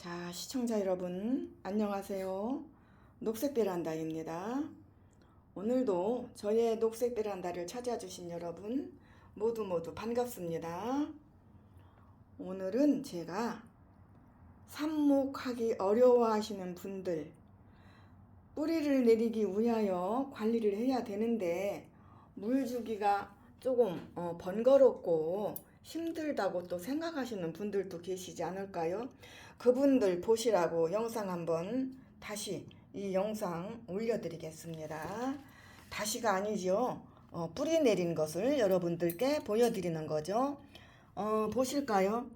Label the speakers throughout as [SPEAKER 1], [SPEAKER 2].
[SPEAKER 1] 자, 시청자 여러분, 안녕하세요. 녹색 베란다입니다. 오늘도 저의 녹색 베란다를 찾아주신 여러분, 모두 모두 반갑습니다. 오늘은 제가 삽목하기 어려워하시는 분들, 뿌리를 내리기 위하여 관리를 해야 되는데, 물 주기가 조금 어, 번거롭고 힘들다고 또 생각하시는 분들도 계시지 않을까요? 그분들 보시라고 영상 한번 다시 이 영상 올려드리겠습니다. 다시가 아니죠. 어, 뿌리 내린 것을 여러분들께 보여드리는 거죠. 어, 보실까요?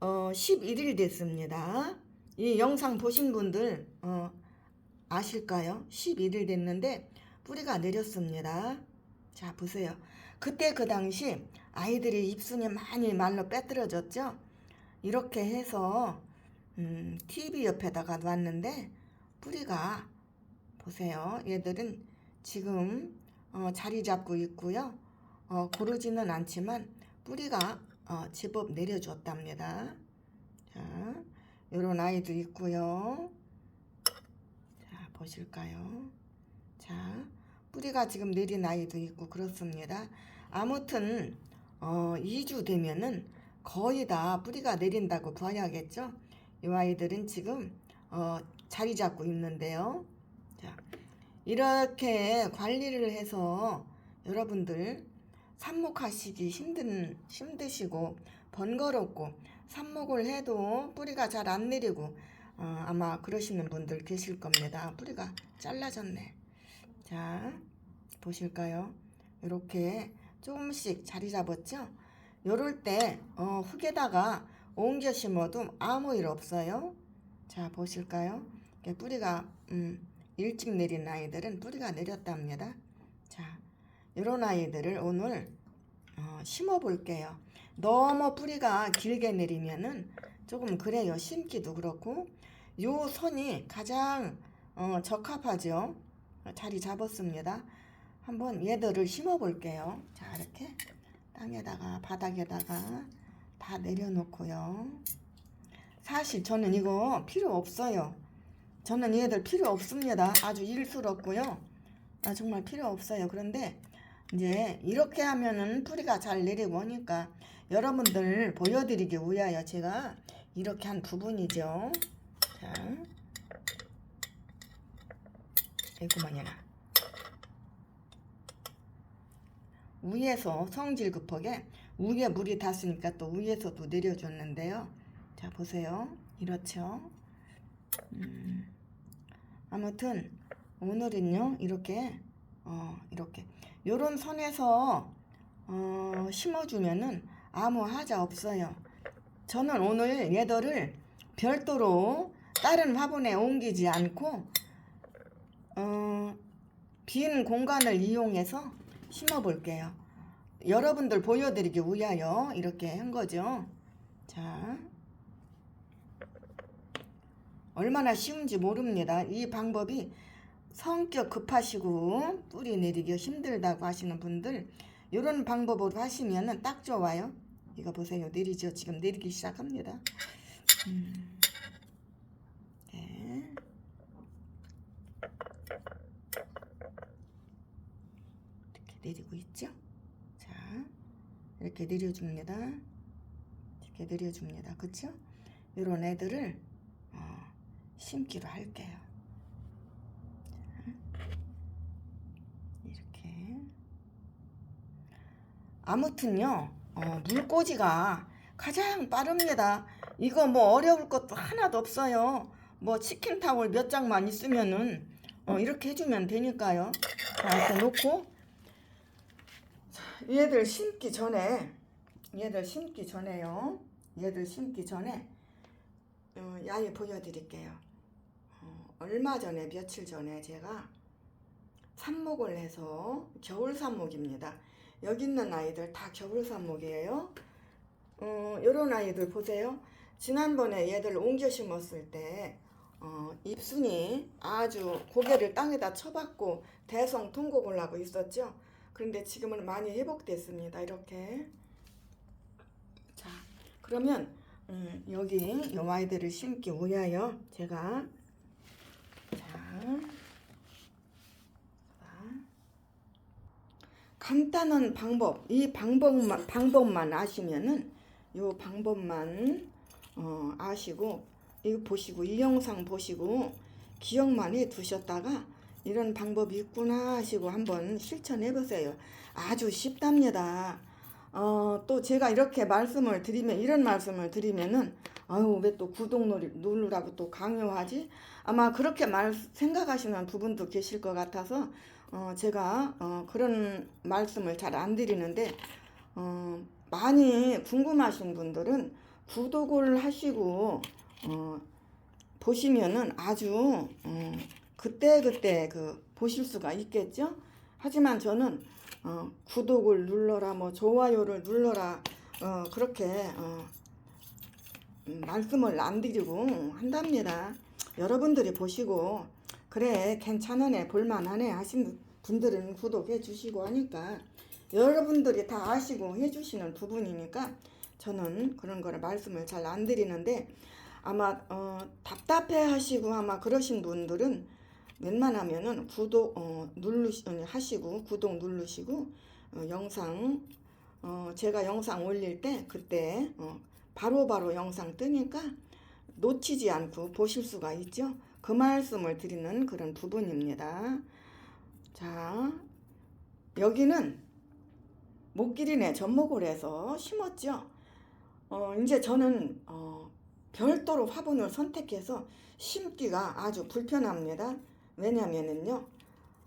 [SPEAKER 1] 어, 11일 됐습니다. 이 영상 보신 분들 어, 아실까요? 11일 됐는데 뿌리가 내렸습니다. 자, 보세요. 그때 그 당시 아이들이 입순이 많이 말로 빼뜨려졌죠? 이렇게 해서 음, TV 옆에다가 놨는데 뿌리가 보세요. 얘들은 지금 어, 자리 잡고 있고요. 어, 고르지는 않지만 뿌리가 어, 제법 내려줬답니다. 자, 요런 아이도 있고요. 자, 보실까요? 자, 뿌리가 지금 내린 아이도 있고 그렇습니다. 아무튼 어, 2주 되면은 거의 다 뿌리가 내린다고 봐야겠죠. 이 아이들은 지금 어, 자리 잡고 있는데요. 자, 이렇게 관리를 해서 여러분들 삽목하시기 힘든 힘드시고 번거롭고 삽목을 해도 뿌리가 잘 안 내리고 어, 아마 그러시는 분들 계실 겁니다. 뿌리가 잘라졌네. 자, 보실까요? 이렇게 조금씩 자리 잡았죠? 요럴 때 어, 흙에다가 옮겨 심어도 아무 일 없어요. 자, 보실까요? 뿌리가 음, 일찍 내린 아이들은 뿌리가 내렸답니다. 자, 이런 아이들을 오늘 어, 심어 볼게요. 너무 뿌리가 길게 내리면은 조금 그래요. 심기도 그렇고 요 선이 가장 어, 적합하죠. 자리 잡았습니다. 한번 얘들을 심어 볼게요. 자, 이렇게 땅에다가 바닥에다가 다 내려놓고요. 사실 저는 이거 필요 없어요. 저는 얘들 필요 없습니다. 아주 일스럽고요. 아, 정말 필요 없어요. 그런데 이제 이렇게 하면은 뿌리가 잘 내리고 하니까 여러분들 보여드리기 위하여 제가 이렇게 한 부분이죠. 자, 에구만이나 위에서 성질 급하게 위에 물이 닿으니까 또 위에서도 내려줬는데요. 자 보세요. 이렇죠. 음, 아무튼 오늘은요 이렇게 어 이렇게 요런 선에서 어, 심어주면은 아무 하자 없어요. 저는 오늘 얘들을 별도로 다른 화분에 옮기지 않고 어, 빈 공간을 이용해서 심어 볼게요. 여러분들 보여드리기 위하여 이렇게 한 거죠. 자, 얼마나 쉬운지 모릅니다. 이 방법이 성격 급하시고 뿌리 내리기 힘들다고 하시는 분들 이런 방법으로 하시면 딱 좋아요. 이거 보세요. 내리죠. 지금 내리기 시작합니다. 음. 네. 있죠. 자, 이렇게 내려줍니다. 이렇게 내려줍니다. 그쵸? 이런 애들을 어, 심기로 할게요. 자, 이렇게. 아무튼요, 어, 물꽂이가 가장 빠릅니다. 이거 뭐 어려울 것도 하나도 없어요. 뭐 치킨 타월 몇 장만 있으면은 어, 이렇게 해주면 되니까요. 자, 이렇게 놓고 자, 얘들 심기 전에 얘들 심기 전에요. 얘들 심기 전에 어, 야외 보여드릴게요. 어, 얼마 전에 며칠 전에 제가 삽목을 해서 겨울 삽목입니다. 여기 있는 아이들 다 겨울 삽목이에요. 어, 요런 아이들 보세요. 지난번에 얘들 옮겨 심었을 때 어, 잎순이 아주 고개를 땅에다 쳐박고 대성 통곡을 하고 있었죠. 그런데 지금은 많이 회복됐습니다. 이렇게. 자, 그러면 음, 여기 요 아이들을 심기 위하여 제가 자, 자, 간단한 방법 이 방법만 방법만 아시면은 요 방법만 어, 아시고 이거 보시고 이 영상 보시고 기억만 해 두셨다가 이런 방법이 있구나 하시고 한번 실천해 보세요. 아주 쉽답니다. 어, 또 제가 이렇게 말씀을 드리면 이런 말씀을 드리면은 아유 왜 또 구독 누르- 누르라고 또 강요하지? 아마 그렇게 말 생각하시는 부분도 계실 것 같아서 어, 제가 어, 그런 말씀을 잘 안 드리는데 어, 많이 궁금하신 분들은 구독을 하시고 어, 보시면은 아주 어, 그때 그때 그 보실 수가 있겠죠. 하지만 저는 어, 구독을 눌러라 뭐 좋아요를 눌러라 어, 그렇게 어, 음, 말씀을 안 드리고 한답니다. 여러분들이 보시고 그래 괜찮으네 볼만하네 하신 분들은 구독해 주시고 하니까 여러분들이 다 아시고 해주시는 부분이니까 저는 그런 거를 말씀을 잘 안 드리는데 아마 어, 답답해 하시고 아마 그러신 분들은 웬만하면은 구독 어, 누르시 아니, 하시고 구독 누르시고 어, 영상 어, 제가 영상 올릴 때 그때 어, 바로바로 영상 뜨니까 놓치지 않고 보실 수가 있죠. 그 말씀을 드리는 그런 부분입니다. 자, 여기는 목길이네 접목을 해서 심었죠. 어, 이제 저는 어, 별도로 화분을 선택해서 심기가 아주 불편합니다. 왜냐면은요,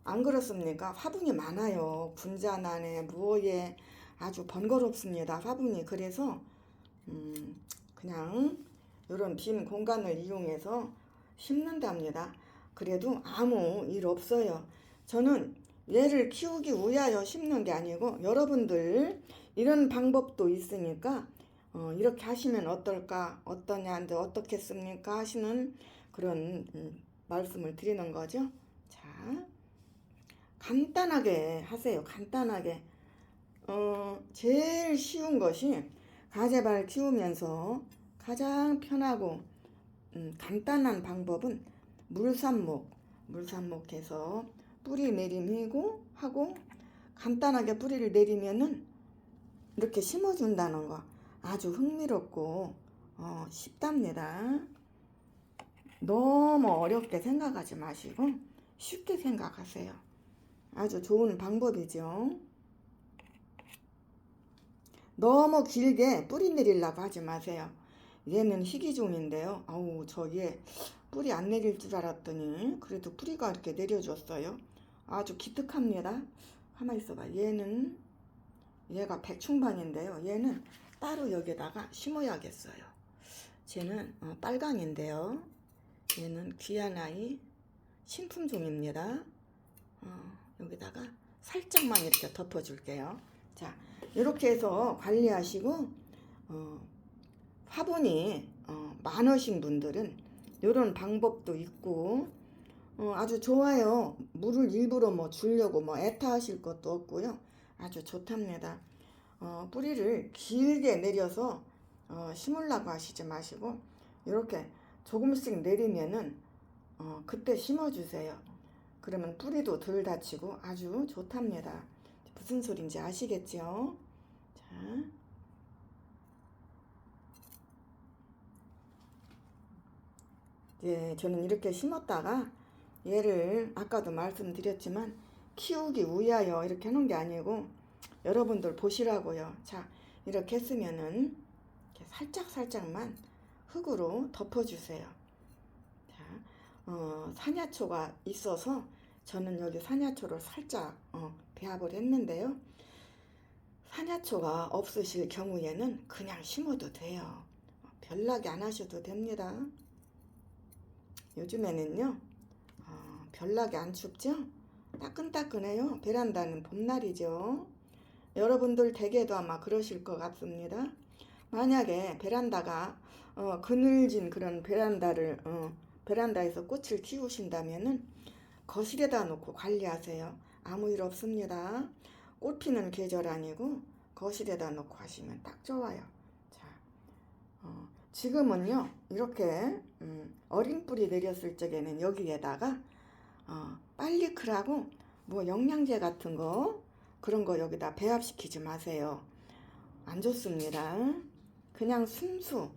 [SPEAKER 1] 안 그렇습니까? 화분이 많아요. 분자난에 무어에 아주 번거롭습니다. 화분이 그래서 음, 그냥 이런 빈 공간을 이용해서 심는답니다. 그래도 아무 일 없어요. 저는 얘를 키우기 위하여 심는 게 아니고 여러분들 이런 방법도 있으니까 어, 이렇게 하시면 어떨까 어떠냐인데 어떻겠습니까 하시는 그런 음, 말씀을 드리는 거죠. 자 간단하게 하세요. 간단하게 어, 제일 쉬운 것이 가재발 키우면서 가장 편하고 음, 간단한 방법은 물삽목 물삽목해서 뿌리 내림이고 하고 간단하게 뿌리를 내리면은 이렇게 심어준다는 거 아주 흥미롭고 어, 쉽답니다. 너무 어렵게 생각하지 마시고 쉽게 생각하세요. 아주 좋은 방법이죠. 너무 길게 뿌리 내리려고 하지 마세요. 얘는 희귀종인데요. 아우 저얘 뿌리 안 내릴 줄 알았더니 그래도 뿌리가 이렇게 내려줬어요. 아주 기특합니다. 가만 있어봐. 얘는 얘가 백충반인데요. 얘는 따로 여기다가 심어야겠어요. 쟤는 어, 빨강인데요. 얘는 귀한 아이 신품종입니다. 어, 여기다가 살짝만 이렇게 덮어줄게요. 자, 이렇게 해서 관리하시고 어, 화분이 어, 많으신 분들은 이런 방법도 있고 어, 아주 좋아요. 물을 일부러 뭐 주려고 뭐 애타하실 것도 없고요. 아주 좋답니다. 어, 뿌리를 길게 내려서 어, 심으려고 하시지 마시고 이렇게 조금씩 내리면은 어, 그때 심어주세요. 그러면 뿌리도 덜 다치고 아주 좋답니다. 무슨 소린지 아시겠죠? 자. 예, 저는 이렇게 심었다가 얘를 아까도 말씀드렸지만 키우기 위하여 이렇게 하는 게 아니고 여러분들 보시라고요. 자, 이렇게 했으면은 살짝 살짝만 흙으로 덮어주세요. 자, 어, 산야초가 있어서 저는 여기 산야초를 살짝 어, 배합을 했는데요. 산야초가 없으실 경우에는 그냥 심어도 돼요. 별나게 안 하셔도 됩니다. 요즘에는요, 어, 별나게 안 춥죠? 따끈따끈해요. 베란다는 봄날이죠. 여러분들 댁에도 아마 그러실 것 같습니다. 만약에 베란다가 어, 그늘진 그런 베란다를 어, 베란다에서 꽃을 키우신다면은 거실에다 놓고 관리하세요. 아무 일 없습니다. 꽃 피는 계절 아니고 거실에다 놓고 하시면 딱 좋아요. 자, 어, 지금은요 이렇게 음, 어린 뿌리 내렸을 적에는 여기에다가 어, 빨리크라고 뭐 영양제 같은 거 그런 거 여기다 배합시키지 마세요. 안 좋습니다. 그냥 순수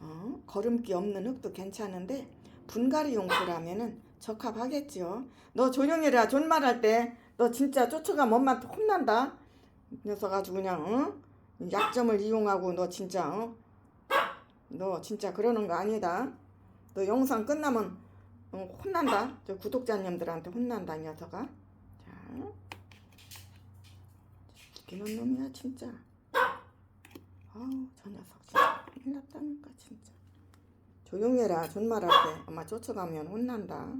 [SPEAKER 1] 어, 거름기 없는 흙도 괜찮은데 분갈이 용수라면은 적합하겠죠. 너 조용히라 존말할 때 너 진짜 쫓아가면 엄마한테 혼난다. 이 녀석 아주 그냥 어? 약점을 이용하고 너 진짜 어? 너 진짜 그러는 거 아니다. 너 영상 끝나면 어, 혼난다. 저 구독자님들한테 혼난다 이 녀석아. 자, 죽이는 놈이야 진짜. 아우 저 녀석 진짜 큰일 났다니까 진짜. 조용히 해라 존말할 때 엄마 쫓아가면 혼난다.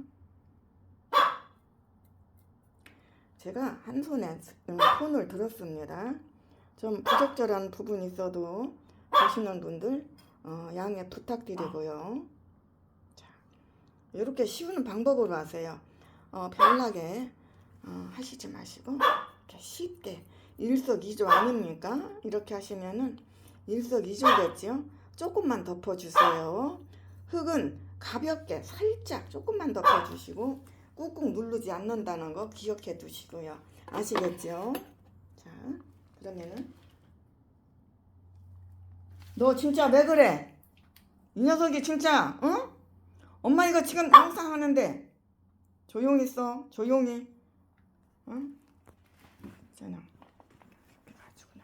[SPEAKER 1] 제가 한 손에 음, 폰을 들었습니다. 좀 부적절한 부분이 있어도 보시는 분들 어, 양해 부탁드리고요. 자, 이렇게 쉬운 방법으로 하세요. 어, 별나게 어, 하시지 마시고 이렇게 쉽게 일석이조 아닙니까? 이렇게 하시면은 일석이조겠죠. 조금만 덮어주세요. 흙은 가볍게 살짝 조금만 덮어주시고 꾹꾹 누르지 않는다는 거 기억해 두시고요. 아시겠죠? 자, 그러면은 너 진짜 왜 그래? 이 녀석이 진짜 어? 엄마 이거 지금 항상 하는데 조용히 있어 조용히 응? 있잖아 가지고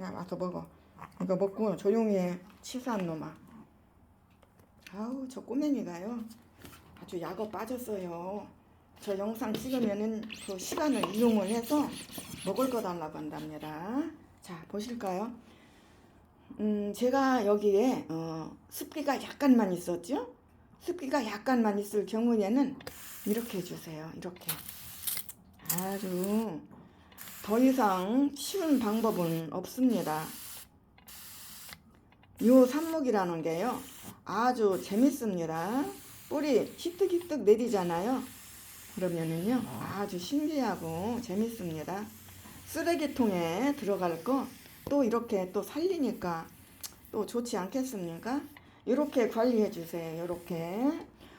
[SPEAKER 1] 야 와서 먹어. 이거 먹고 조용히 해. 치사한 놈아. 아우 저 꼬맹이가요. 아주 약어 빠졌어요. 저 영상 찍으면은 그 시간을 이용을 해서 먹을 거 달라고 한답니다. 자 보실까요? 음 제가 여기에 어, 습기가 약간만 있었죠? 습기가 약간만 있을 경우에는 이렇게 해주세요. 이렇게. 아주 더 이상 쉬운 방법은 없습니다. 요 삽목이라는 게요 아주 재밌습니다. 뿌리 히뜩히뜩 내리잖아요. 그러면은요 아주 신기하고 재밌습니다. 쓰레기통에 들어갈 거 또 이렇게 또 살리니까 또 좋지 않겠습니까? 이렇게 관리해 주세요 이렇게.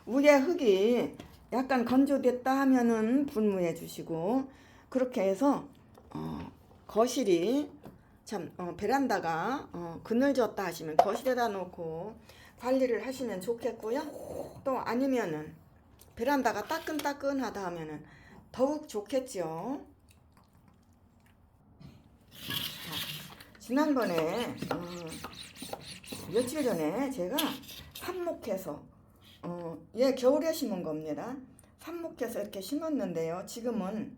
[SPEAKER 1] 위에 흙이 약간 건조됐다 하면은 분무해 주시고 그렇게 해서 어, 거실이 참 어, 베란다가 어, 그늘졌다 하시면 거실에다 놓고 관리를 하시면 좋겠고요. 또 아니면은 베란다가 따끈따끈하다 하면은 더욱 좋겠죠. 자, 지난번에 어, 며칠 전에 제가 삽목해서 어, 얘 겨울에 심은 겁니다. 삽목해서 이렇게 심었는데요. 지금은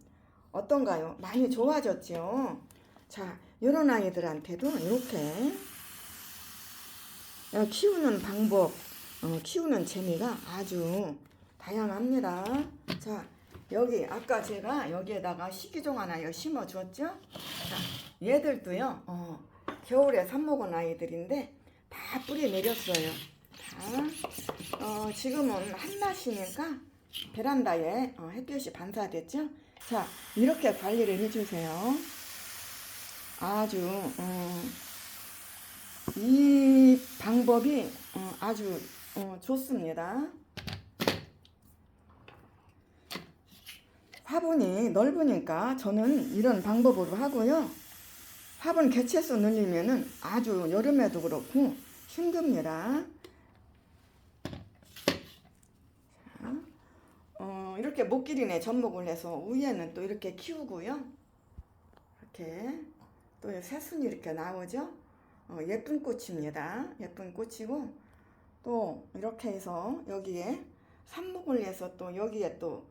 [SPEAKER 1] 어떤가요? 많이 좋아졌죠. 자, 이런 아이들한테도 이렇게 어, 키우는 방법, 어, 키우는 재미가 아주 다양합니다. 자, 여기 아까 제가 여기에다가 식이종 하나 심어 줬죠? 자, 얘들도요. 어, 겨울에 삽 먹은 아이들인데 다 뿌리 내렸어요. 자, 어, 지금은 한낮이니까 베란다에 어, 햇볕이 반사됐죠? 자, 이렇게 관리를 해주세요. 아주 어, 이 방법이 어, 아주 어, 좋습니다. 화분이 넓으니까 저는 이런 방법으로 하고요. 화분 개체수 늘리면은 아주 여름에도 그렇고 힘듭니다. 어, 이렇게 목길이네 접목을 해서 위에는 또 이렇게 키우고요. 이렇게 또 새순이 이렇게 나오죠. 어, 예쁜 꽃입니다. 예쁜 꽃이고 또 이렇게 해서 여기에 삽목을 해서 또 여기에 또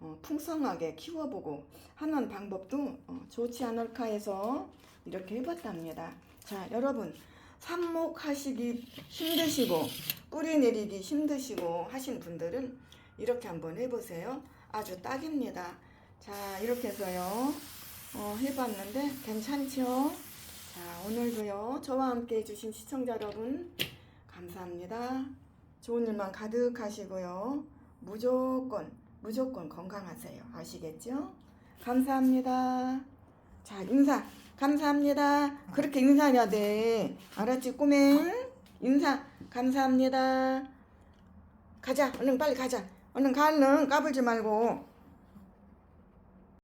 [SPEAKER 1] 어, 풍성하게 키워보고 하는 방법도 어, 좋지 않을까 해서 이렇게 해봤답니다. 자, 여러분 삽목하시기 힘드시고 뿌리 내리기 힘드시고 하신 분들은 이렇게 한번 해보세요. 아주 딱입니다. 자, 이렇게 해서요. 어, 해봤는데 괜찮죠? 자, 오늘도요. 저와 함께 해주신 시청자 여러분 감사합니다. 좋은 일만 가득하시고요. 무조건 무조건 건강하세요. 아시겠죠? 감사합니다. 자, 인사. 감사합니다. 그렇게 인사해야 돼. 알았지, 꼬맹? 인사, 감사합니다. 가자, 얼른 빨리 가자. 얼른 가, 얼른 까불지 말고.